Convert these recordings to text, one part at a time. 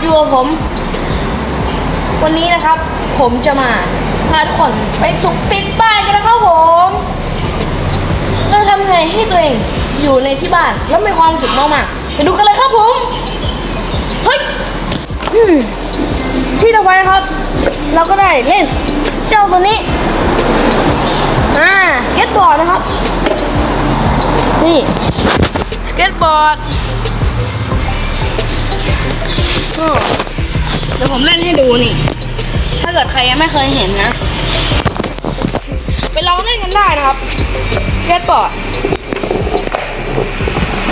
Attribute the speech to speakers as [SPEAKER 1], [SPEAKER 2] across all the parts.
[SPEAKER 1] อยู่กับผม วันนี้นะครับ ผมจะมาพาทุกคนไปสุกติดบ้านกันนะครับผมเราทำไงให้ตัวเองอยู่ในที่บ้านแล้วมีความสุขมากๆไปดูกันเลยครับผมเฮ้ยที่ต่อไปนะครับ เราก็ได้เล่นเจ้าตัวนี้อ่าสเก็ตบอร์ดนะครับ นี่ สเก็ตบอร์ด เดี๋ยวผมเล่นให้ดูนี่ ถ้าเกิดใครยังไม่เคยเห็นนะ ไปลองเล่นกันได้นะครับสเก็ตบอร์ด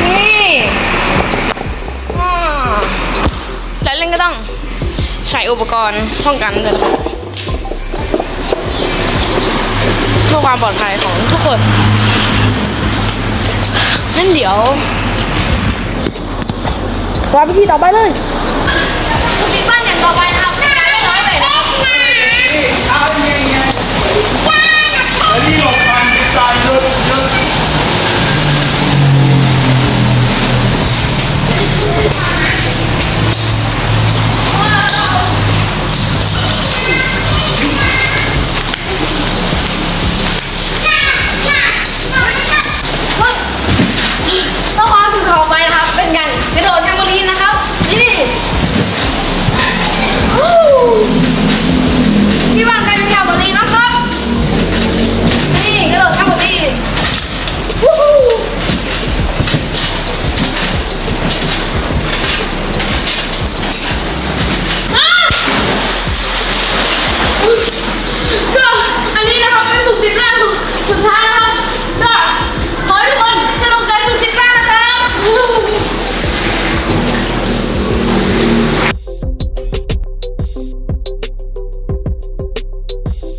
[SPEAKER 1] นี่จะเล่นก็ต้องใส่อุปกรณ์ป้องกันด้วยนะครับเพื่อความปลอดภัยของทุกคนงั้นเดี๋ยววางพิธีต่อไปเลย ปิ